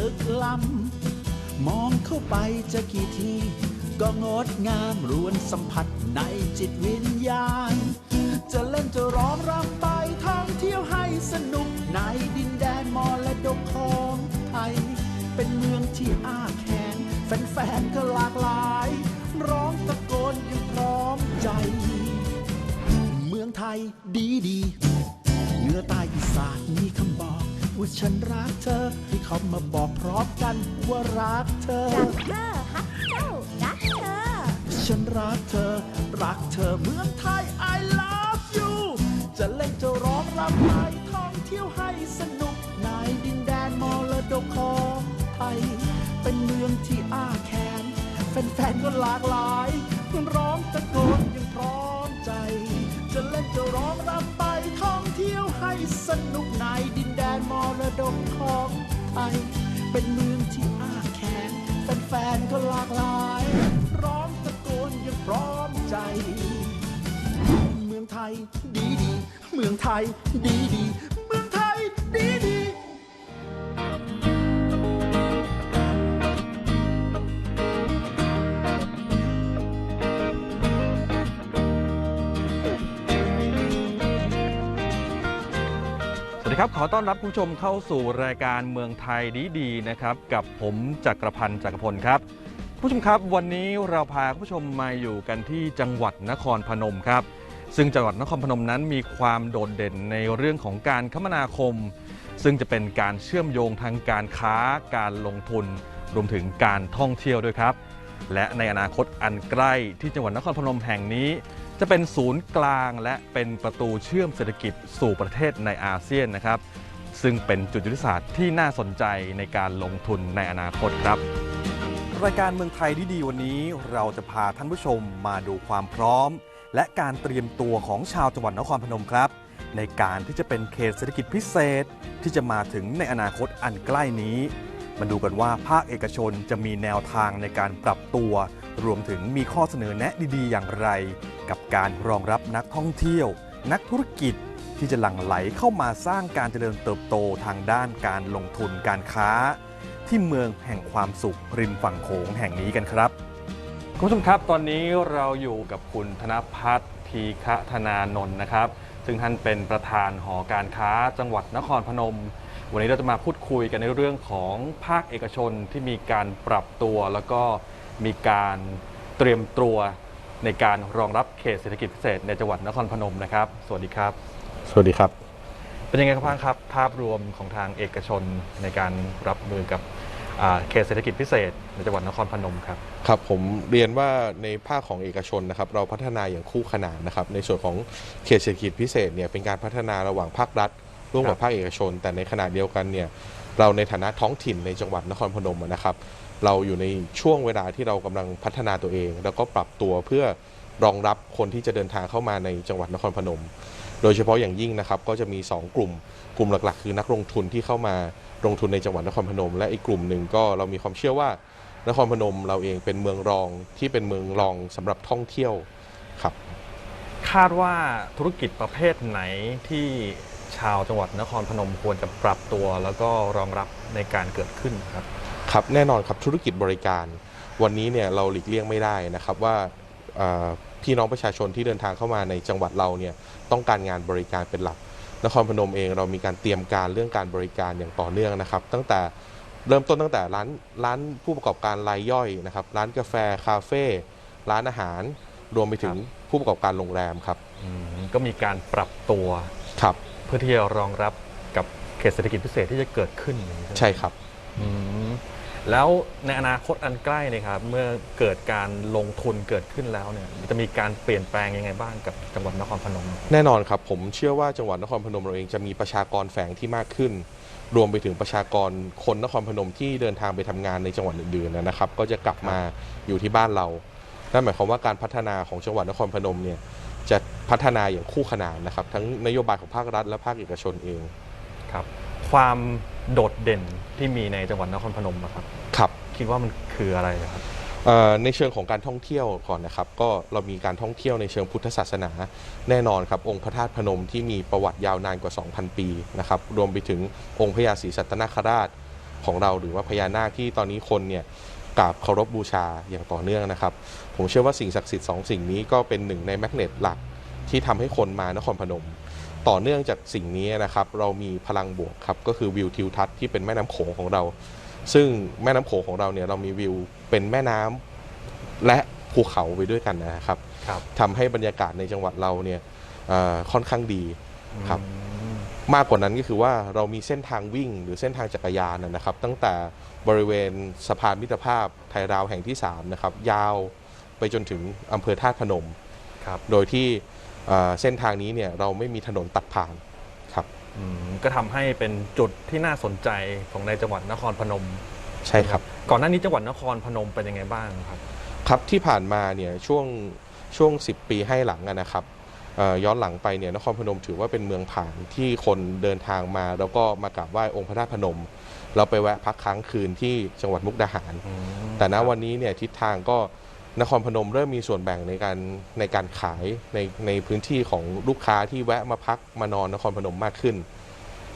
มันเลิกล้ำมองเข้าไปจะกี่ที ก็งดงามรวนสัมผัสในจิตวิญญาณ จะเล่นจะร้องรำไปท่องเที่ยวให้สนุกในดินแดนมรดกของไทย เป็นเมืองที่อ้าแขนแฟนๆก็หลากหลาย ร้องตะโกนอย่างพร้อมใจ เมืองไทยดีดีเหนือใต้อีสานมีคำบอก ว่าฉันรักเธอ ให้เขามาบอกพร้อมกันว่ารักเธอ รักเธอฮักเจ้ารักเธอ ฉันรักเธอ รักเธอเมืองไทย I love you จะเล่นจะร้องรำไปท่องเที่ยวให้สนุกในดินแดนมรดกของไทย เป็นเมืองที่อ้าแขนแฟนๆก็หลากหลายร้องตะโกนอย่างพร้อมใจ จะเล่นจะร้องรำไป ท่องเที่ยวให้สนุกในดินแดนมรดกของไทย เป็นเมืองที่อ้าแขนแฟนๆก็หลากหลาย ร้องตะโกนยังพร้อมใจ เมืองไทยดีดี เมืองไทยดีดี เมืองไทยดีดี ครับ ขอต้อนรับคุณผู้ชมเข้าสู่รายการเมืองไทยดีๆนะครับ กับผมจักรพันธ์จักรพลครับคุณผู้ชมครับ วันนี้เราพาคุณผู้ชมมาอยู่กันที่จังหวัดนครพนมครับ ซึ่งจังหวัดนครพนมนั้นมีความโดดเด่นในเรื่องของการคมนาคม ซึ่งจะเป็นการเชื่อมโยงทางการค้า การลงทุน รวมถึงการท่องเที่ยวด้วยครับ และในอนาคตอันใกล้ที่จังหวัดนครพนมแห่งนี้ จะเป็นศูนย์กลางและเป็นประตูเชื่อมเศรษฐกิจสู่ประเทศในอาเซียนนะครับ ซึ่งเป็นจุดยุทธศาสตร์ที่น่าสนใจในการลงทุนในอนาคตครับ รายการเมืองไทยดีวันนี้เราจะพาท่านผู้ชมมาดูความพร้อม และการเตรียมตัวของชาวจังหวัดนครพนมครับ ในการที่จะเป็นเขตเศรษฐกิจพิเศษที่จะมาถึงในอนาคตอันใกล้นี้มาดูกันว่าภาคเอกชนจะมีแนวทางในการปรับตัว รวมถึงมีข้อเสนอแนะดี ๆ อย่างไร กับการรองรับนักท่องเที่ยว นักธุรกิจที่จะหลั่งไหลเข้ามาสร้างการเจริญเติบโตทางด้านการลงทุนการค้า ที่เมืองแห่งความสุขริมฝั่งโขงแห่งนี้กันครับคุณผู้ชมครับตอนนี้เราอยู่กับคุณธนพัฒน์ทีฆธนานนท์นะครับ ซึ่งท่านเป็นประธานหอการค้าจังหวัดนครพนม วันนี้เราจะมาพูดคุยกันในเรื่องของภาคเอกชนที่มีการปรับตัว แล้วก็มีการเตรียมตัว ในการรองรับเขตเศรษฐกิจพิเศษในจังหวัดนครพนมนะครับ สวัสดีครับ สวัสดีครับ เป็นยังไงครับบ้างครับ ภาพรวมของทางเอกชนในการรับมือกับอ่าเขตเศรษฐกิจพิเศษในจังหวัดนครพนมครับครับผมเรียนว่าในภาคของเอกชนนะครับเราพัฒนาอย่างคู่ขนานนะครับในส่วนของเขตเศรษฐกิจพิเศษเนี่ยเป็นการพัฒนาระหว่างภาครัฐ ร่วมกับครับภาคเอกชน แต่ในขณะเดียวกันเนี่ยเราในฐานะท้องถิ่นในจังหวัดนครพนมนะครับ เราอยู่ในช่วงเวลาที่เรากำลังพัฒนาตัวเอง แล้วก็ปรับตัวเพื่อรองรับคนที่จะเดินทางเข้ามาในจังหวัดนครพนม โดยเฉพาะอย่างยิ่งนะครับก็จะมี 2 กลุ่ม กลุ่มหลักๆ คือนักลงทุนที่เข้ามาลงทุนในจังหวัดนครพนม และอีกกลุ่มหนึ่งก็เรามีความเชื่อว่านครพนมเราเองเป็นเมืองรองที่เป็นเมืองรองสำหรับท่องเที่ยวครับ คาดว่าธุรกิจประเภทไหนที่ชาวจังหวัดนครพนมควรจะปรับตัว แล้วก็รองรับในการเกิดขึ้นครับ ครับแน่นอนครับธุรกิจบริการ วันนี้เนี่ยเราหลีกเลี่ยงไม่ได้นะครับว่าเอ่อพี่น้องประชาชนที่เดินทางเข้ามาในจังหวัดเราเนี่ยต้องการงานบริการเป็นหลัก นครพนมเองเรามีการเตรียมการเรื่องการบริการอย่างต่อเนื่องนะครับ ตั้งแต่เริ่มต้นตั้งแต่ร้านร้านผู้ประกอบการรายย่อยนะครับร้านกาแฟคาเฟ่ร้านอาหาร รวมไปถึงผู้ประกอบการโรงแรมครับอืมก็มีการปรับตัวครับเพื่อที่จะรองรับกับเขตเศรษฐกิจพิเศษที่จะเกิดขึ้นอย่างนี้ไหมใช่ครับอืม แล้วในอนาคตอันใกล้เนี่ยครับ เมื่อเกิดการลงทุนเกิดขึ้นแล้วเนี่ยจะมีการเปลี่ยนแปลงยังไงบ้างกับจังหวัดนครพนม แน่นอนครับผมเชื่อว่าจังหวัดนครพนมเราเองจะมีประชากรแฝงที่มากขึ้น รวมไปถึงประชากรคนนครพนมที่เดินทางไปทำงานในจังหวัดอื่นๆนะครับ ก็จะกลับมาอยู่ที่บ้านเรานั่นหมายความว่าการพัฒนาของจังหวัดนครพนมเนี่ยจะพัฒนาอย่างคู่ขนานนะครับ ทั้งนโยบายของภาครัฐและภาคเอกชนเองครับ ความโดดเด่นที่มีในจังหวัดนครพนมอะครับ ครับคิดว่ามันคืออะไรครับ เอ่อในเชิงของการท่องเที่ยวก่อนนะครับ ก็เรามีการท่องเที่ยวในเชิงพุทธศาสนาแน่นอนครับองค์พระธาตุพนมที่มีประวัติยาวนานกว่า 2,000 ปีนะครับรวมไปถึงองค์พระยาศรีสัตนคราชของเราหรือว่าพญานาคที่ตอนนี้คนเนี่ยกราบเคารพบูชาอย่างต่อเนื่องนะครับ ผมเชื่อว่าสิ่งศักดิ์สิทธิ์สองสิ่งนี้ก็เป็นหนึ่งในแมกเนตหลักที่ทำให้คนมานครพนม ต่อเนื่องจากสิ่งนี้นะครับ เรามีพลังบวกครับก็คือวิวทิวทัศน์ที่เป็นแม่น้ำโขงของเรา ซึ่งแม่น้ำโขงของเราเนี่ยเรามีวิวเป็นแม่น้ำและภูเขาไปด้วยกันนะครับครับทำให้บรรยากาศในจังหวัดเราเนี่ยเอ่อค่อนข้างดีครับอืมมากกว่านั้นก็คือว่าเรามีเส้นทางวิ่งหรือเส้นทางจักรยานนะนะครับ ตั้งแต่บริเวณสะพานมิตรภาพไทยราวแห่งที่3นะครับยาวไปจนถึงอำเภอธาตุพนม ครับ โดยที่ เอ่อเส้นทางนี้เนี่ยเราไม่มีถนนตัดผ่านครับอืมก็ทำให้เป็นจุดที่น่าสนใจของในจังหวัดนครพนม ใช่ครับ ก่อนหน้านี้จังหวัดนครพนมเป็นยังไงบ้างครับ ครับที่ผ่านมาเนี่ยช่วงช่วง 10 ปีให้หลังอะนะครับเอ่อย้อนหลังไปเนี่ยนครพนมถือว่าเป็นเมืองผ่านที่คนเดินทางมา แล้วก็มากราบไหว้องค์พระธาตุพนม เราไปแวะพักค้างคืนที่จังหวัดมุกดาหาร แต่ณวันนี้เนี่ยทิศทางก็ นครพนมเริ่มมีส่วนแบ่งในการในการขายในในพื้นที่ของลูกค้าที่แวะมาพักมานอนนครพนมมากขึ้น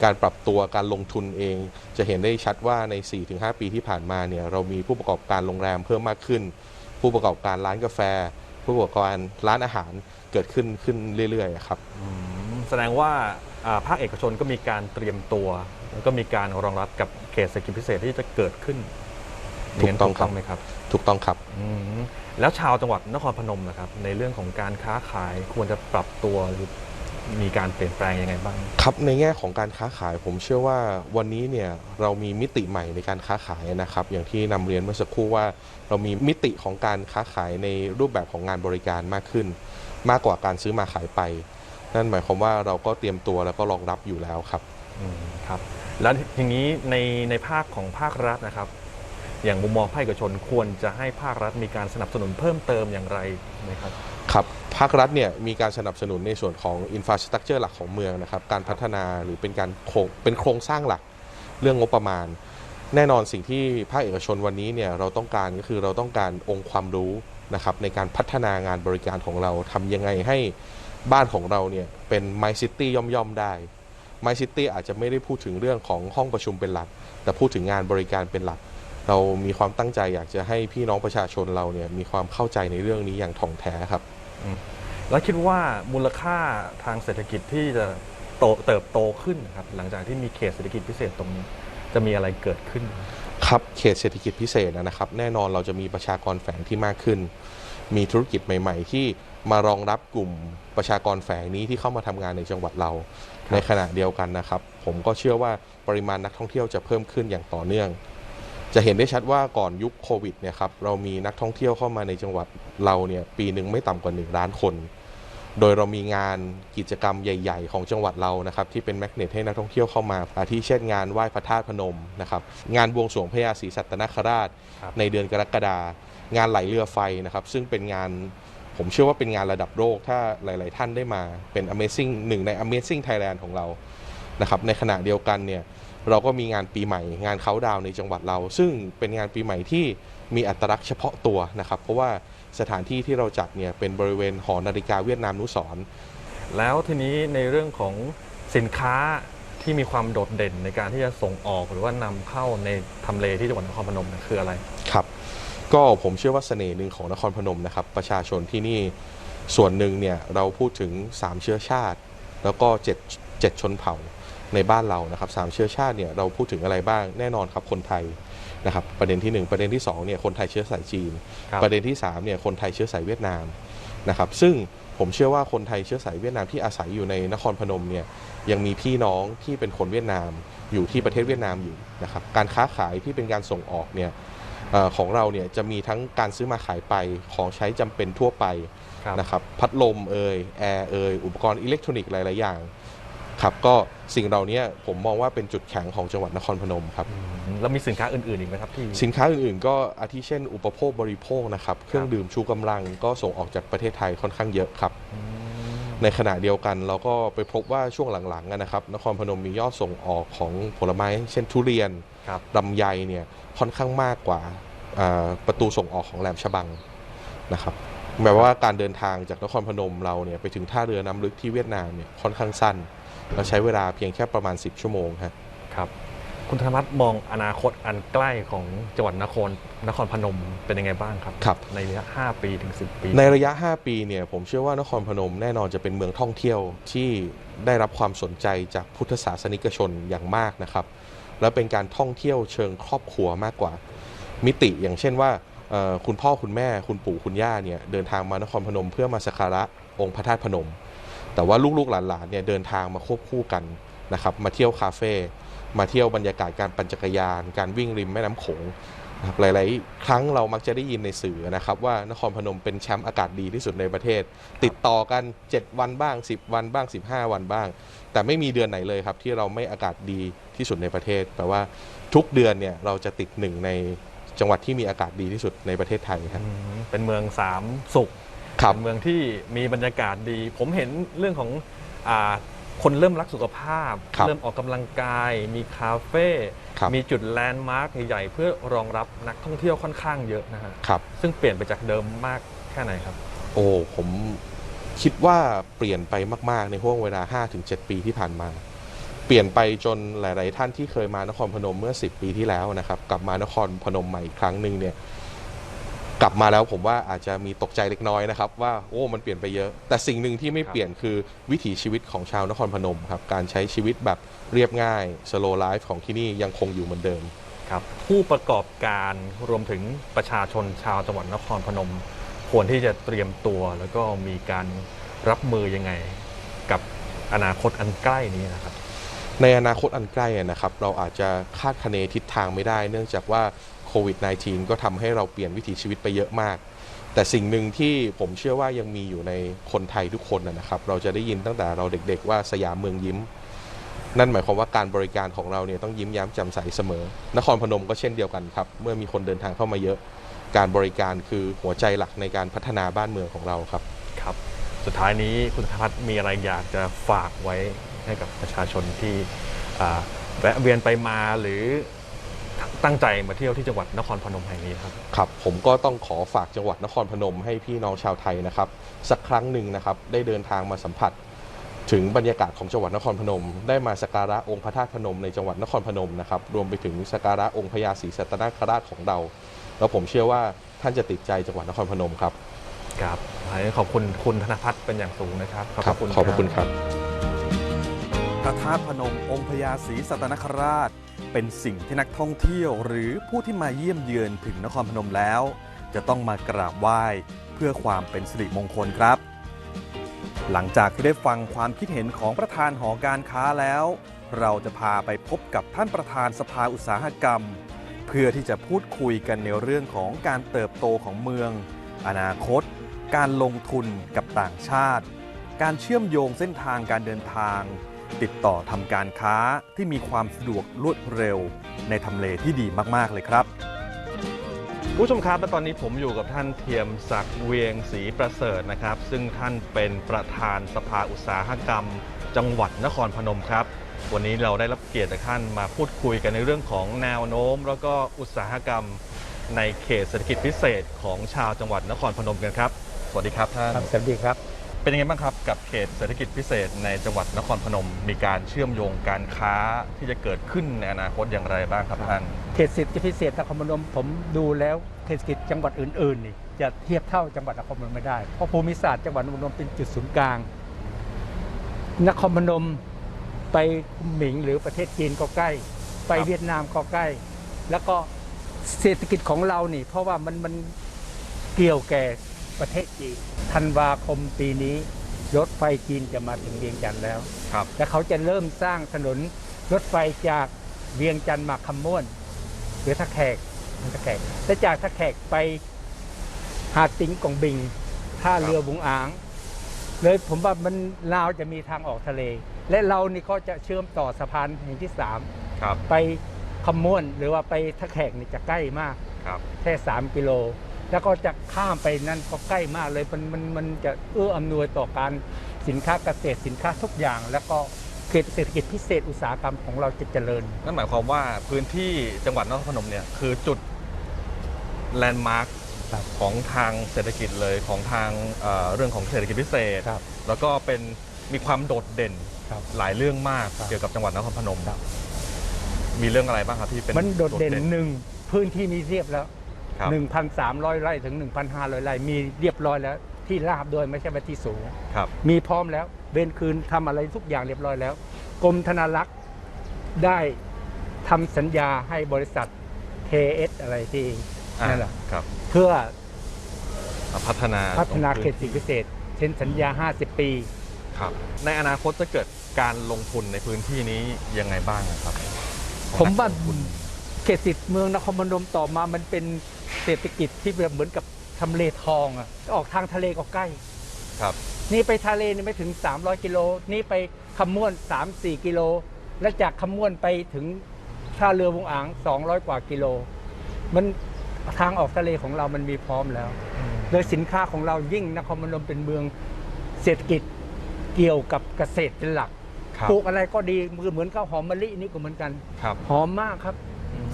การปรับตัวการลงทุนเอง จะเห็นได้ชัดว่าใน 4-5 ปีที่ผ่านมาเนี่ยเรามีผู้ประกอบการโรงแรมเพิ่มมากขึ้น ผู้ประกอบการร้านกาแฟ ผู้ประกอบการร้านอาหารเกิดขึ้นขึ้นเรื่อยๆอะครับอืมแสดงว่าอ่าภาคเอกชนก็มีการเตรียมตัว แล้วก็มีการรองรับกับเขตเศรษฐกิจพิเศษที่จะเกิดขึ้นถูกต้องย่านั้นครับไหมครับถูกต้องครับ อืมแล้วชาวจังหวัดนครพนมนะครับ ในเรื่องของการค้าขายควรจะปรับตัวหรือมีการเปลี่ยนแปลงยังไงบ้าง ครับในแง่ของการค้าขายผมเชื่อว่าวันนี้เนี่ยเรามีมิติใหม่ในการค้าขายนะครับ อย่างที่นำเรียนเมื่อสักครู่ว่า เรามีมิติของการค้าขายในรูปแบบของงานบริการมากขึ้น มากกว่าการซื้อมาขายไป นั่นหมายความว่าเราก็เตรียมตัวแล้วก็รองรับอยู่แล้วครับ อืมครับ แล้วทีนี้ในในภาคของภาครัฐนะครับ อย่างมุมมองภาคเอกชนควรจะให้ภาครัฐมีการสนับสนุนเพิ่มเติมอย่างไรไหมครับครับภาครัฐเนี่ยมีการสนับสนุนในส่วนของอินฟ a าสตรักเจอร์หลักของเมืองนะครับการพัฒนาหรือเป็นการโครงเป็นโครงสร้างหลักเรื่องงบประมาณ แน่นอนสิ่งที่ภาคเอกชนวันนี้เนี่ยเราต้องการก็คือเราต้องการองค์ความรู้นะครับในการพัฒนางานบริการของเราทำยังไงให้บ้านของเราเนี่ยเป็น My City ย่อมๆได้ My City อาจจะไม่ได้พูดถึงเรื่องของห้องประชุมเป็นหลัก แต่พูดถึงงานบริการเป็นหลัก เรามีความตั้งใจอยากจะให้พี่น้องประชาชนเราเนี่ยมีความเข้าใจในเรื่องนี้อย่างถ่องแท้ครับ แล้วคิดว่ามูลค่าทางเศรษฐกิจที่จะโตเติบโตขึ้นนะครับหลังจากที่มีเขตเศรษฐกิจพิเศษตรงนี้ จะมีอะไรเกิดขึ้น ครับเขตเศรษฐกิจพิเศษนะครับ แน่นอนเราจะมีประชากรแฝงที่มากขึ้น มีธุรกิจใหม่ ๆ ที่มารองรับกลุ่มประชากรแฝงนี้ที่เข้ามาทำงานในจังหวัดเราครับในขณะเดียวกันนะครับ ผมก็เชื่อว่าปริมาณนักท่องเที่ยวจะเพิ่มขึ้นอย่างต่อเนื่อง จะเห็นได้ชัดว่าก่อนยุคโควิดเนี่ยครับเรามีนักท่องเที่ยวเข้ามาในจังหวัดเราเนี่ยปีหนึ่งไม่ต่ำกว่า 1 ล้านคน โดยเรามีงานกิจกรรมใหญ่ ๆ ของจังหวัดเรานะครับที่เป็นแมกเนตให้นักท่องเที่ยวเข้ามาอาทิเช่นงานไหว้พระธาตุพนมนะครับงานบวงสรวงพญาศรีสัตนคราชครับในเดือนกรกฎางานไหลเรือไฟนะครับซึ่งเป็นงานผมเชื่อว่าเป็นงานระดับโลกถ้าหลาย ๆ ท่านได้มาเป็น Amazing หนึ่งใน Amazing Thailand ของเรานะครับในขณะเดียวกันเนี่ย เราก็มีงานปีใหม่ งานเขาดาวน์ในจังหวัดเรา ซึ่งเป็นงานปีใหม่ที่มีอัตลักษณ์เฉพาะตัวนะครับ เพราะว่าสถานที่ที่เราจัดเนี่ยเป็นบริเวณหอนาฬิกาเวียดนามนุสรณ์แล้วทีนี้ในเรื่องของสินค้าที่มีความโดดเด่นในการที่จะส่งออกหรือว่านำเข้าในทำเลที่จังหวัดนครพนมเนี่ยคืออะไรครับก็ผมเชื่อว่าเสน่ห์หนึ่งของนครพนมนะครับ ประชาชนที่นี่ส่วนหนึ่งเนี่ยเราพูดถึง 3 เชื้อชาติ แล้วก็ 7 7 ชนเผ่า ในบ้านเรานะครับสามเชื้อชาติเนี่ยเราพูดถึงอะไรบ้างแน่นอนครับคนไทยนะครับประเด็นที่ 1 ประเด็นที่2เนี่ยคนไทยเชื้อสายจีนครับประเด็นที่3เนี่ยคนไทยเชื้อสายเวียดนามนะครับซึ่งผมเชื่อว่าคนไทยเชื้อสายเวียดนามที่อาศัยอยู่ในนครพนมเนี่ยยังมีพี่น้องที่เป็นคนเวียดนามอยู่ที่ประเทศเวียดนามอยู่นะครับการค้าขายที่เป็นการส่งออกเนี่ยเออของเราเนี่ยจะมีทั้งการซื้อมาขายไปของใช้จำเป็นทั่วไปครับนะครับพัดลมเอ่ยแอร์เอ่ยอุปกรณ์อิเล็กทรอนิกส์หลาย ๆ อย่าง ครับก็สิ่งเหล่านี้ผมมองว่าเป็นจุดแข็งของจังหวัดนครพนมครับอืมแล้วมีสินค้าอื่นๆอีกไหมครับที่สินค้าอื่นๆ ก็อาทิเช่น อุปโภคบริโภคนะครับเครื่องดื่มชูกำลังก็ส่งออกจากประเทศไทยค่อนข้างเยอะครับอืมในขณะเดียวกันเราก็ไปพบว่าช่วงหลังๆอะนะครับ นครพนมมียอดส่งออกของผลไม้ เช่นทุเรียนครับลำไยเนี่ยค่อนข้างมากกว่าอ่าประตูส่งออกของแหลมฉบังนะครับ แปลว่าการเดินทางจากนครพนมเราเนี่ยไปถึงท่าเรือน้ำลึกที่เวียดนามเนี่ยค่อนข้างสั้น เราใช้เวลาเพียงแค่ประมาณ 10 ชั่วโมงครับครับ คุณธนวัฒน์มองอนาคตอันใกล้ของจังหวัดนครนครพนมเป็นยังไงบ้างครับครับ ในระยะ 5 ปีถึง 10 ปี ในระยะ 5 ปีเนี่ยผมเชื่อว่านครพนมแน่นอนจะเป็นเมืองท่องเที่ยวที่ได้รับความสนใจจากพุทธศาสนิกชนอย่างมากนะครับ และเป็นการท่องเที่ยวเชิงครอบครัวมากกว่า มิติอย่างเช่นว่าเอ่อ คุณพ่อคุณแม่คุณปู่คุณย่าเนี่ยเดินทางมานครพนม เพื่อมาสักการะองค์พระธาตุพนม แต่ว่าลูกๆหลานๆเนี่ยเดินทางมาควบคู่กันนะครับมาเที่ยวคาเฟ่มาเที่ยวบรรยากาศการปั่นจักรยาน การวิ่งริมแม่น้ำโขงนะหลาย ๆ ครั้งเรามักจะได้ยินในสื่อนะครับว่านครพนมเป็นแชมป์อากาศดีที่สุดในประเทศ ติดต่อกัน 7 วันบ้าง 10 วันบ้าง 15 วันบ้าง แต่ไม่มีเดือนไหนเลยครับที่เราไม่อากาศดีที่สุดในประเทศ แปลว่าทุกเดือนเนี่ยเราจะติดหนึ่งใน จังหวัดที่มีอากาศดีที่สุดในประเทศไทยครับอืมเป็นเมืองสามสุขครับเป็นเมืองที่มีบรรยากาศดี ผมเห็นเรื่องของอาคนเริ่มรักสุขภาพครับเริ่มออกกำลังกาย มีคาเฟ่ครับมีจุดแลนด์มาร์คใหญ่ๆเพื่อรองรับนักท่องเที่ยวค่อนข้างเยอะนะฮะครับซึ่งเปลี่ยนไปจากเดิมมากแค่ไหนครับ โอ้ผมคิดว่าเปลี่ยนไปมาก ๆ ในห่วงเวลา 5-7 ปีที่ผ่านมา เปลี่ยนไปจนหลาย ๆ ท่านที่เคยมานครพนมเมื่อ 10 ปีที่แล้วนะครับ กลับมานครพนมใหม่อีกครั้งหนึ่งเนี่ยกลับมาแล้วผมว่าอาจจะมีตกใจเล็กน้อยนะครับ ว่าโอ้มันเปลี่ยนไปเยอะ แต่สิ่งหนึ่งที่ไม่เปลี่ยนคือวิถีชีวิตของชาวนครพนมครับการใช้ชีวิตแบบเรียบง่าย slow life ของที่นี่ยังคงอยู่เหมือนเดิม ครับผู้ประกอบการรวมถึงประชาชนชาวจังหวัดนครพนม ควรที่จะเตรียมตัว แล้วก็มีการรับมือยังไง กับอนาคตอันใกล้นี้นะครับ ในอนาคตอันใกล้นะครับ เราอาจจะคาดคะเนทิศทางไม่ได้ เนื่องจากว่าโควิด -19 ก็ทำให้เราเปลี่ยนวิถีชีวิตไปเยอะมาก แต่สิ่งหนึ่งที่ผมเชื่อว่ายังมีอยู่ในคนไทยทุกคนนะนะครับ เราจะได้ยินตั้งแต่เราเด็กๆว่าสยามเมืองยิ้ม นั่นหมายความว่าการบริการของเราเนี่ยต้องยิ้มแย้มแจ่มใสเสมอ นครพนมก็เช่นเดียวกันครับ เมื่อมีคนเดินทางเข้ามาเยอะ การบริการคือหัวใจหลักในการพัฒนาบ้านเมืองของเราครับ ครับ สุดท้ายนี้คุณธนพัฒน์มีอะไรอยากจะฝากไว้ ให้กับประชาชนที่อ่าแวะเวียนไปมาหรือตั้งใจมาเที่ยวที่จังหวัดนครพนมแห่งนี้ครับครับ ผมก็ต้องขอฝากจังหวัดนครพนมให้พี่น้องชาวไทยนะครับ สักครั้งหนึ่งนะครับได้เดินทางมาสัมผัส ถึงบรรยากาศของจังหวัดนครพนม ได้มาสักการะองค์พระธาตุพนมในจังหวัดนครพนมนะครับรวมไปถึงสักการะองค์พญาศรีสัตนคราชของเรา แล้วผมเชื่อว่าท่านจะติดใจจังหวัดนครพนมครับครับขอบคุณคุณธนพัฒน์เป็นอย่างสูงนะครับขอบพระคุณครับ พระธาตุพนมองค์พญาศรีสัตนคราช เป็นสิ่งที่นักท่องเที่ยวหรือผู้ที่มาเยี่ยมเยือนถึงนครพนมแล้ว จะต้องมากราบไหว้เพื่อความเป็นสิริมงคลครับ หลังจากที่ได้ฟังความคิดเห็นของประธานหอการค้าแล้ว เราจะพาไปพบกับท่านประธานสภาอุตสาหกรรม เพื่อที่จะพูดคุยกันในเรื่องของการเติบโตของเมือง อนาคต การลงทุนกับต่างชาติ การเชื่อมโยงเส้นทางการเดินทาง ติดต่อทำการค้าที่มีความสะดวกรวดเร็ว ในทำเลที่ดีมาก ๆ เลยครับผู้ชมครับและตอนนี้ผมอยู่กับท่านเทียมศักดิ์เวียงศรีประเสริฐนะครับ ซึ่งท่านเป็นประธานสภาอุตสาหกรรม จังหวัดนครพนมครับ วันนี้เราได้รับเกียรติจากท่านมาพูดคุยกันในเรื่องของแนวโน้ม แล้วก็อุตสาหกรรมในเขตเศรษฐกิจพิเศษของชาวจังหวัดนครพนมกันครับ สวัสดีครับท่าน ครับสวัสดีครับ เป็นยังไงบ้างครับกับเขตเศรษฐกิจพิเศษในจังหวัดนครพนม มีการเชื่อมโยงการค้าที่จะเกิดขึ้นในอนาคตอย่างไรบ้างครับท่านเขตเศรษฐกิจพิเศษนครพนมผมดูแล้วเขตเศรษฐกิจจังหวัดอื่นๆนี่จะเทียบเท่าจังหวัดนครพนมไม่ได้เพราะภูมิศาสตร์จังหวัดนครพนมเป็นจุดศูนย์กลาง นครพนมไปหมิงหรือประเทศจีนก็ใกล้ ไปครับเวียดนามก็ใกล้ แล้วก็เศรษฐกิจของเรานี่ เพราะว่ามันมันเกี่ยวแก่ประเทศจีน ธันวาคมปีนี้รถไฟจีนจะมาถึงเวียงจันทร์แล้ว ครับ และเขาจะเริ่มสร้างถนนรถไฟจากเวียงจันทร์มาคำม่วนหรือท่าแขกท่าแขกและจากท่าแขกไปหาดติงกองบิงท่าเรือบุงอาง เลยผมว่ามันลาวจะมีทางออกทะเล และเรานี่ก็จะเชื่อมต่อสะพานแห่งที่สามครับไปคำม่วนหรือว่าไปท่าแขกนี่จะใกล้มากครับแค่สามกิโล แล้วก็จะข้ามไปนั่นก็ใกล้มากเลยมันมันมันจะเอื้ออำนวยต่อการสินค้าเกษตรสินค้าทุกอย่าง แล้วก็เขตเศรษฐกิจพิเศษอุตสาหกรรมของเราจะเจริญ นั่นหมายความว่าพื้นที่จังหวัดนครพนมเนี่ยคือจุดแลนด์มาร์คครับของทางเศรษฐกิจเลยของทางเอ่อเรื่องของเศรษฐกิจพิเศษครับแล้วก็เป็นมีความโดดเด่นครับหลายเรื่องมากครับเกี่ยวกับจังหวัดนครพนมครับมีเรื่องอะไรบ้างครับที่เป็นมันโดดเด่นหนึ่งพื้นที่มีเรียบแล้ว ครับ 1,300 ไร่ถึง 1,500 ไร่ มีเรียบร้อยแล้วที่ราบด้วยไม่ใช่ว่าที่สูง ครับ มีพร้อมแล้วเบนคืนทำอะไรทุกอย่างเรียบร้อยแล้ว กรมธนารักษ์ได้ทำสัญญาให้บริษัท KS อะไรที่อ่านั่นแหละครับเพื่อพัฒนาพัฒนาตรงเขตสิพิเศษเช่นสัญญา 50 ปี ครับ ในอนาคตจะเกิดการลงทุนในพื้นที่นี้ยังไงบ้างอะครับผมว่าของนักลงทุนเขตสิทธิ์เมืองนครพนมต่อมามันเป็น เศรษฐกิจที่แบบเหมือนกับทำเลทองอะออกทางทะเลก็ใกล้ ครับ นี่ไปทะเลนี่ไม่ถึง 300 กิโล นี่ไปคำม่วน 3-4 กิโล และจากคำม่วนไปถึงท่าเรือวงอ่าง 200 กว่ากิโล มันทางออกทะเลของเรามันมีพร้อมแล้วโดยสินค้าของเรายิ่งนครพนมเป็นเมืองเศรษฐกิจเกี่ยวกับเกษตรเป็นหลัก ครับ ปลูกอะไรก็ดีมือเหมือนข้าวหอมมะลินี่ก็เหมือนกัน ครับ หอมมากครับ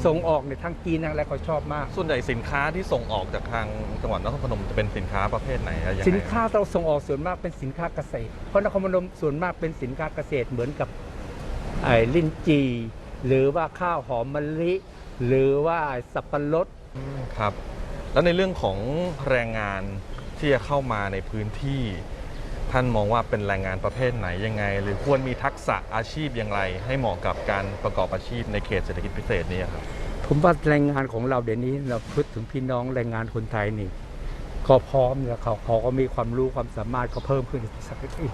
ส่งออกในยทางจีนทางอะไรเขาชอบมาก ส่วนใหญ่สินค้าที่ส่งออกจากทางจังหวัดนครพนมจะเป็นสินค้าประเภทไหนอะยังไงสินค้าเราส่งออกส่วนมากเป็นสินค้าเกษตร เพราะนครพนมส่วนมากเป็นสินค้าเกษตรเหมือนกับไอ้ลิ้นจี่หรือว่าข้าวหอมมะลิ หรือว่าสับปะรดอืมครับ แล้วในเรื่องของแรงงานที่จะเข้ามาในพื้นที่ ท่านมองว่าเป็นแรงงานประเภทไหนยังไง หรือควรมีทักษะอาชีพอย่างไร ให้เหมาะกับการประกอบอาชีพในเขตเศรษฐกิจพิเศษนี้ครับผมว่าแรงงานของเราเดี๋ยวนี้เราพูดถึงพี่น้องแรงงานคนไทยนี่ก็พร้อมแล้วเขาเขาก็มีความรู้ความสามารถก็เพิ่มขึ้นสักอีก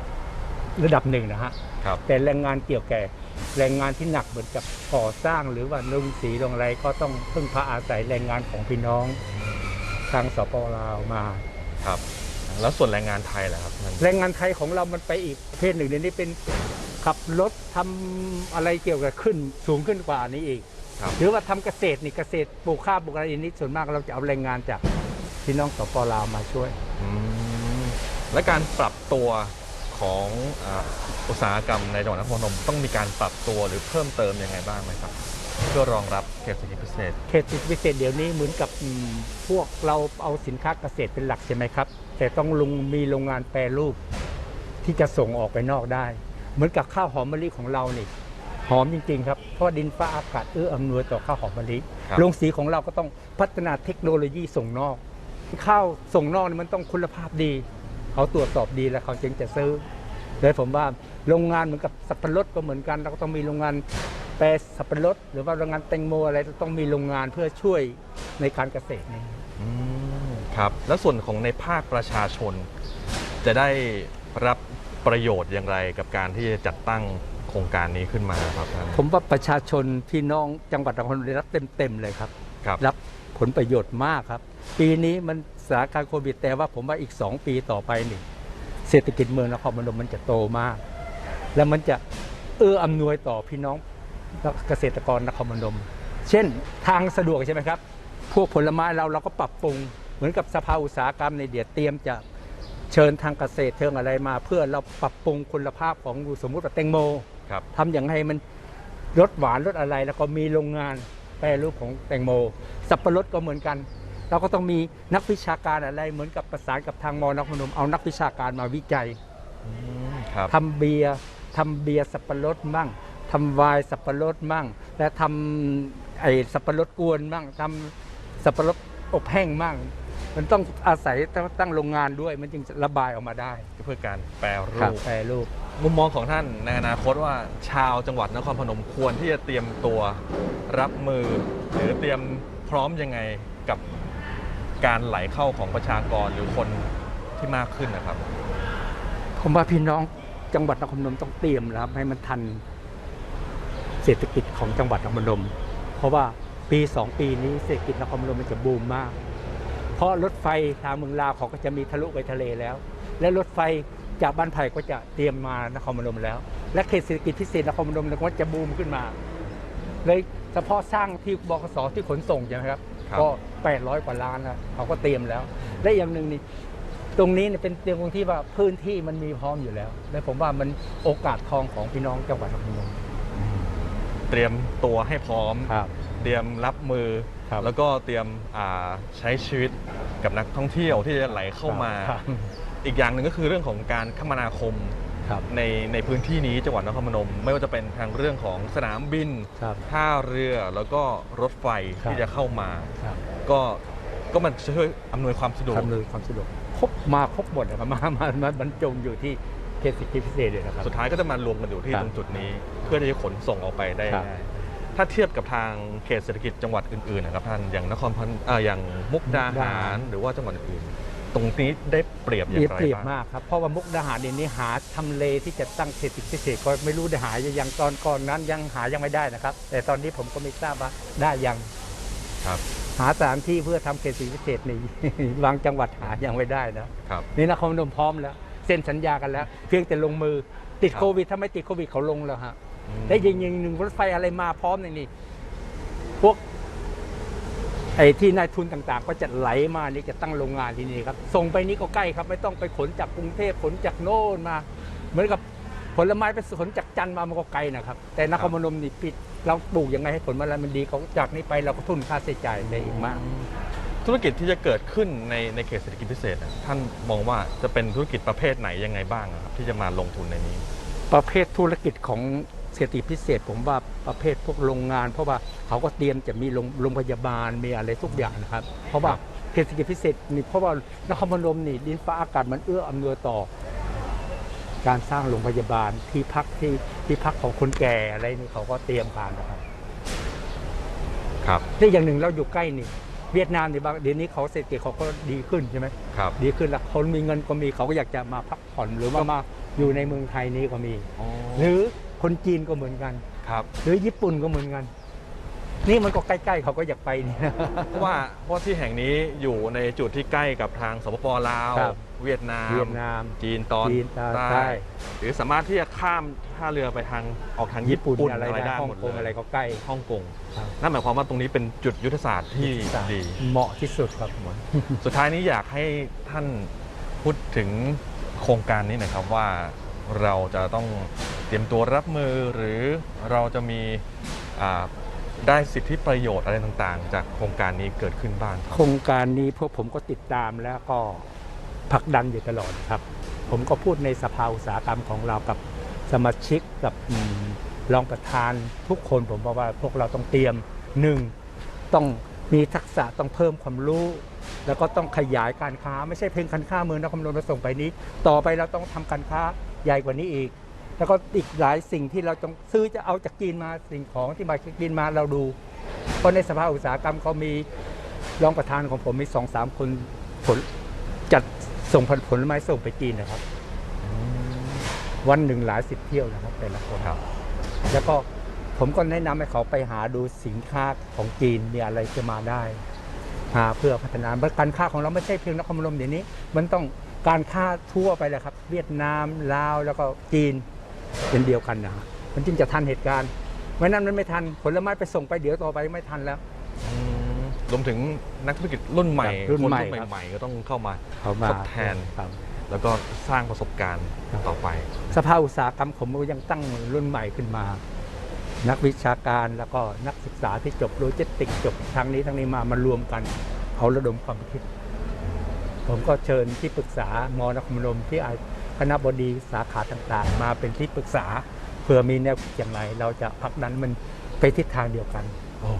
ระดับหนึ่งนะฮะครับแต่แรงงานเกี่ยวแก่แรงงานที่หนักเหมือนกับก่อสร้างหรือว่าลงสีลงอะไรก็ต้องพึ่งพาอาศัยแรงงานของพี่น้องทางสปลาวมาครับ แล้วส่วนแรงงานไทยแหละครับท่านแรงงานไทยของเรามันไปอีกประเภทหนึ่งเดี๋ยวนี้เป็นขับรถทำอะไรเกี่ยวกับขึ้นสูงขึ้นกว่านี้อีก ครับ หรือว่าทำเกษตรนี่เกษตรปลูกข้าวปลูกอะไรนี้ส่วนมากเราจะเอาแรงงานจากพี่น้องสปลาวมาช่วย อืมและการปรับตัวของอ่าอุตสาหกรรมในจังหวัดนครพนมต้องมีการปรับตัวหรือเพิ่มเติมยังไงบ้างไหมครับ เพื่อรองรับเขตเศรษฐกิจพิเศษ เขตติดพิเศษเดี๋ยวนี้เหมือนกับอืมพวกเราเอาสินค้าเกษตรเป็นหลักใช่ไหมครับ แต่ต้องลงมีโรงงานแปรรูป ที่จะส่งออกไปนอกได้ เหมือนกับข้าวหอมมะลิของเรานี่หอมจริงๆครับเพราะดินฟ้าอากาศเอื้ออำนวยต่อข้าวหอมมะลิครับ โรงสีของเราก็ต้องพัฒนาเทคโนโลยีส่งนอก ข้าวส่งนอกนี่มันต้องคุณภาพดี เขาตรวจสอบดีแล้วเขาจึงจะซื้อเลยผมว่าโรงงานเหมือนกับสับปะรดก็เหมือนกัน เราก็ต้องมีโรงงาน แปรสับปะรดหรือว่าโรงงานแตงโมอะไรต้องมีโรงงานเพื่อช่วยในการเกษตรนี้อืมครับ แล้วส่วนของในภาคประชาชน จะได้รับประโยชน์อย่างไรกับการที่จะจัดตั้งโครงการนี้ขึ้นมาครับท่านผมว่าประชาชนพี่น้องจังหวัดนครพนมได้รับเต็มๆเลยครับ ครับรับผลประโยชน์มากครับ ปีนี้มันสถานการณ์โควิดแต่ว่าผมว่าอีก 2 ปีต่อไปนี่เศรษฐกิจเมืองนครพนมมันจะโตมาก แล้วมันจะเอื้ออำนวยต่อพี่น้อง เกษตรกรนครพนมเช่นทางสะดวกใช่ไหมครับ พวกผลไม้เราเราก็ปรับปรุง เหมือนกับสภาอุตสาหกรรมในเดียเตรียมจะเชิญทางเกษตรเชิงอะไรมา เพื่อเราปรับปรุงคุณภาพของสมมุติว่าแตงโมครับทำอย่างไรมันรสหวานรสอะไร แล้วก็มีโรงงานแปรรูปของแตงโม สับปะรดก็เหมือนกัน เราก็ต้องมีนักวิชาการอะไร เหมือนกับประสานกับทางมอนครพนมเอานักวิชาการมาวิจัยอืมครับทำเบียร์ทำเบียร์สับปะรดมั่ง ทำไวน์สับปะรดมั่ง และทำไอ้สับปะรดกวนมั่งทำสับปะรดอบแห้งมั่ง มันต้องอาศัยตั้งตั้งโรงงานด้วยมันจึงจะระบายออกมาได้เพื่อการแปรครูรับปแปรรูปมุมมองของท่านในอนาคตว่าชาวจังหวัดนครพนมควรที่จะเตรียมตัวรับมือ หรือเตรียมพร้อมยังไงกับการไหลเข้าของประชากรหรือคนที่มากขึ้นนะครับ ผมว่าพี่น้องจังหวัดนครพนมต้องเตรียมนะครับให้มันทัน เศรษฐกิจของจังหวัดนครพนม เพราะว่าปีสองปีนี้เศรษฐกิจนครพนมมันจะบูมมาก เพราะรถไฟทางเมืองลาวเขาก็จะมีทะลุไปทะเลแล้ว และรถไฟจากบ้านไผ่ก็จะเตรียมมานครพนมแล้ว และเขตเศรษฐกิจพิเศษนครพนมก็จะบูมขึ้นมาเลยเฉพาะสร้างที่บกสที่ขนส่งใช่ไหมครับครับก็ 800 กว่าล้านแล้วเขาก็เตรียมแล้ว และอย่างหนึ่งนี่ตรงนี้เนี่ยเป็นตรงที่ว่าพื้นที่มันมีพร้อมอยู่แล้วและผมว่ามันโอกาสทองของพี่น้องจังหวัดนครพนม เตรียมตัวให้พร้อม ครับ เตรียมรับมือ ครับแล้วก็เตรียมอ่าใช้ชีวิตกับนักท่องเที่ยวที่จะไหลเข้ามา ครับ อีกอย่างหนึ่งก็คือเรื่องของการคมนาคมครับ ในในพื้นที่นี้จังหวัดนครพนม ไม่ว่าจะเป็นทางเรื่องของสนามบิน ครับท่าเรือแล้วก็รถไฟครับ ที่จะเข้ามา ครับก็ก็มันจะช่วยอำนวยความสะดวกทำเลยความสะดวกครบมาครบหมดนะครับมามามาบรรจงอยู่ที่ เขตสิทธิพิเศษเลยนะครับ สุดท้ายก็จะมารวมกันอยู่ที่ครับตรงจุดนี้ เพื่อที่จะขนส่งออกไปได้ครับ ง่ายถ้าเทียบกับทางเขตเศรษฐกิจจังหวัดอื่นๆนะครับท่านอย่างนครพนอ่าอย่างมุกดาหารหรือว่าจังหวัดอื่นๆตรงนี้ได้เปรียบอย่างไรเปรียบบ้าง มากครับ เพราะว่ามุกดาหารเดี๋ยวนี้หาทำเลที่จะตั้งเขตสิทธิพิเศษก็ไม่รู้ได้หายังตอนก่อนนั้นยังหายังไม่ได้นะครับ แต่ตอนนี้ผมก็ไม่ทราบว่าได้ยังครับ หาสถานที่เพื่อทำเขตสิทธิพิเศษในบางจังหวัดหายังไม่ได้นะครับ นี่นครพนมพร้อมแล้ว เซ็นสัญญากันแล้ว เพียงแต่ลงมือติดครับโควิดถ้าไม่ติดโควิดเขาลงแล้วฮะอืมได้ยิงยิงหนึ่งรถไฟอะไรมาพร้อมในนี่พวกไอ้ที่นายทุนต่างๆ ก็จะไหลมานี่จะตั้งโรงงานที่นี่ครับ ส่งไปนี้ก็ใกล้ครับ ไม่ต้องไปขนจากกรุงเทพขนจากโน่นมา เหมือนกับผลไม้ไปขนจากจันทร์มามันก็ไกลนะครับ แต่นครพนมนี่ปิดเราปลูกยังไงให้ผลมันมันดีเขาจากนี้ไปเราก็ทุนค่าใช้จ่ายได้อีกมาก ธุรกิจที่จะเกิดขึ้นในในเขตเศรษฐกิจพิเศษอะท่านมองว่าจะเป็นธุรกิจประเภทไหนยังไงบ้างอะครับที่จะมาลงทุนในนี้ ประเภทธุรกิจของเศรษฐกิจพิเศษ ผมว่าประเภทพวกโรงงาน เพราะว่าเขาก็เตรียมจะมีโรงโรงพยาบาลมีอะไรทุกอย่างนะครับ เพราะว่าเศรษฐกิจพิเศษนี่เพราะว่านครพนมนี่ดินฟ้าอากาศมันเอื้ออำนวยต่อ การสร้างโรงพยาบาลที่พักที่ที่พักของคนแก่อะไรนี่เขาก็เตรียมการนะครับครับและอย่างหนึ่งเราอยู่ใกล้นี่ เวียดนามนี่บางเดี๋ยวนี้เขาเศรษฐกิจเขาก็ดีขึ้นใช่ไหมครับ ดีขึ้นแล้วคนมีเงินก็มีเขาก็อยากจะมาพักผ่อนหรือว่ามาอยู่ในเมืองไทยนี้ก็มี หรือคนจีนก็เหมือนกันครับ หรือญี่ปุ่นก็เหมือนกัน นี่มันก็ใกล้ๆเขาก็อยากไปนี่เพราะว่าเพราะที่แห่งนี้อยู่ในจุดที่ใกล้กับทางสปปลาวครับ เวียดนาม เวียดนาม จีนตอนจีนตอนใต้ หรือสามารถที่จะข้ามท่าเรือไปทางออกทางญี่ญี่ปุ่ปุ่นนอะไรอะไรได้ได้ฮ่องหมดกงเลอะไรยก็ใกล้ฮ่องกงครับนั่นหมายความว่าตรงนี้เป็นจุดยุทธศาสตร์ที่ดีเหมาะที่สุดครับสุดท้ายนี้อยากให้ท่านพูดถึงโครงการนี้หน่อยครับว่าเราจะต้องเตรียมตัวรับมือหรือเราจะมีอ่าได้สิทธิประโยชน์อะไรต่างๆ จากโครงการนี้เกิดขึ้นบ้างครัโครงการนี้พวกผมก็ติดตามแล้วก็ ผลักดันอยู่ตลอดครับ ผมก็พูดในสภาอุตสาหกรรมของเรากับสมาชิกกับรองประธานทุกคนผมบอกว่าพวกเราต้องเตรียมหนึ่งต้องมีทักษะต้องเพิ่มความรู้ แล้วก็ต้องขยายการค้า ไม่ใช่เพียงการค้าเมืองนครพนมเราส่งไปนี้ ต่อไปเราต้องทำการค้าใหญ่กว่านี้อีก แล้วก็อีกหลายสิ่งที่เราต้องซื้อจะเอาจากจีนมาสิ่งของที่มาจากจีนมาเราดู เพราะในสภาอุตสาหกรรมเขามีรองประธานของผมมีสองสามคนผลจัด ส่งผลผลไม้ส่งไปจีนนะครับ วันหนึ่งหลายสิบเที่ยวนะครับแต่ละคนครับแล้วก็ผมก็แนะนำให้เขาไปหาดูสินค้าของจีนมีอะไรจะมาได้หาเพื่อพัฒนาการค้าของเราไม่ใช่เพียงนครพนมเดี๋ยวนี้ มันต้องการค้าทั่วไปเลยครับ เวียดนามลาวแล้วก็จีนเป็นเดียวกันนะฮะมันจึงจะทันเหตุการณ์ไม่นั้นมันไม่ทันผลไม้ไปส่งไปเดี๋ยวต่อไปไม่ทันแล้วอืม รวมถึงนักธุรกิจรุ่นใหม่ครับรุ่นคนใหม่รุ่นครับใหม่ๆก็ต้องเข้ามาเขามา ทดแทน ครับ แล้วก็สร้างประสบการณ์ครับ ต่อไป สภาอุตสาหกรรมผมก็ยังตั้งรุ่นใหม่ขึ้นมา นักวิชาการแล้วก็นักศึกษาที่จบโลจิสติกส์จบทางนี้ทางนี้มามารวมกันเอาระดมความคิด ผมก็เชิญที่ปรึกษามอนครพนมที่อาคณะบดีสาขาต่างๆ มาเป็นที่ปรึกษาเพื่อมีแนวคิดอย่างไร เราจะผลักดันมันไปทิศทางเดียวกัน โอ้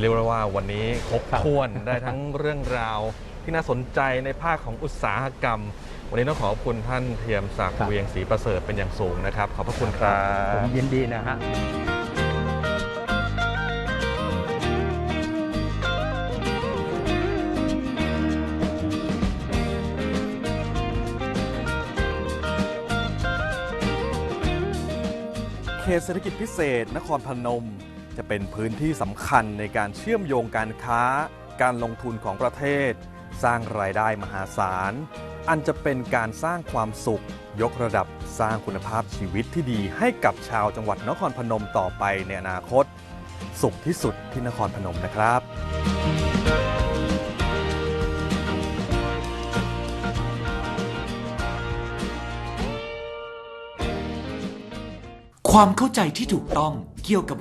เรียกได้ว่าวันนี้ครบครับถ้วนได้ทั้งเรื่องราวที่น่าสนใจในภาคของอุตสาหกรรม วันนี้ต้องขอบคุณท่านเทียมศักดิ์เวียงศรีประเสริฐเป็นอย่างสูงนะครับ ขอบพระคุณครัผมบยินดีนะฮะเขตเศรษฐกิจพิเศษ นครพนม จะเป็นพื้นที่สำคัญในการเชื่อมโยงการค้า การลงทุนของประเทศ สร้างรายได้มหาศาล อันจะเป็นการสร้างความสุข ยกระดับสร้างคุณภาพชีวิตที่ดีให้กับชาวจังหวัดนครพนมต่อไปในอนาคต สุขที่สุดที่นครพนมนะครับความเข้าใจที่ถูกต้องเกี่ยวกับ